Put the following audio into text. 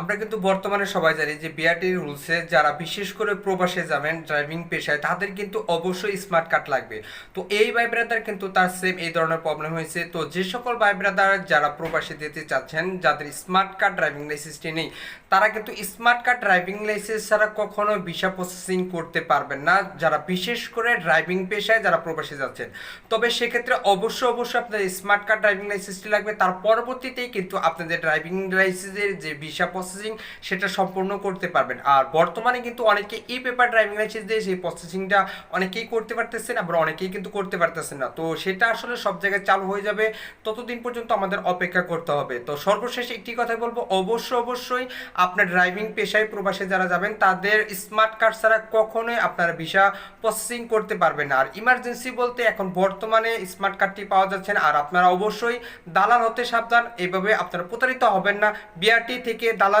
আমরা কিন্তু বর্তমানে সবাই জানি যে বিআরটি রুলসে যারা বিশেষ করে প্রবাসে যাবেন ড্রাইভিং পেশায়, তাদের কিন্তু অবশ্যই স্মার্ট কার্ড লাগবে। তো এই ভাই ব্রাদার কিন্তু তার সেম এই ধরনের প্রবলেম হয়েছে। তো যে সকল ভাই ব্রাদার যারা প্রবাসে যেতে চাচ্ছেন, যাদের স্মার্ট কার্ড ড্রাইভিং লাইসেন্সটি নেই, তারা কিন্তু স্মার্ট কার্ড ড্রাইভিং লাইসেন্স ছাড়া কখনো ভিসা প্রসেসিং করতে পারবেন না। যারা বিশেষ করে ড্রাইভিং পেশায় যারা প্রবাসে যাচ্ছেন। তবে সেক্ষেত্রে অবশ্যই অবশ্যই আপনাদের স্মার্ট কার্ড ড্রাইভিং লাইসেন্সটি লাগবে। তার পরবর্তীতেই কিন্তু আপনাদের ড্রাইভিং লাইসেন্সের যে ভিসা প্রসেসিং সেটা সম্পূর্ণ করতে পারবেন। আর বর্তমানে কিন্তু অনেকে ই পেপার ড্রাইভিং লাইসেন্স দিয়ে সেই প্রসেসিংটা অনেকেই করতে পারতেছেন, আবার অনেকেই কিন্তু করতে পারতেছেন না। তো সেটা আসলে সব জায়গায় চালু হয়ে যাবে, ততদিন পর্যন্ত আমাদের অপেক্ষা করতে হবে। তো সর্বশেষ একটি কথা বলব অবশ্যই অবশ্যই আপনার ড্রাইভিং পেশায় প্রবাসে যারা যাবেন, তাদের স্মার্ট কার্ড ছাড়া কখনোই আপনারা ভিসা প্রসেসিং করতে পারবেন আর ইমার্জেন্সি বলতে এখন বর্তমানে স্মার্ট কার্ডটি পাওয়া যাচ্ছে আর আপনারা অবশ্যই দালাল হতে সাবধান এইভাবে আপনারা প্রতারিত হবেন না। বিআরটি থেকে দালাল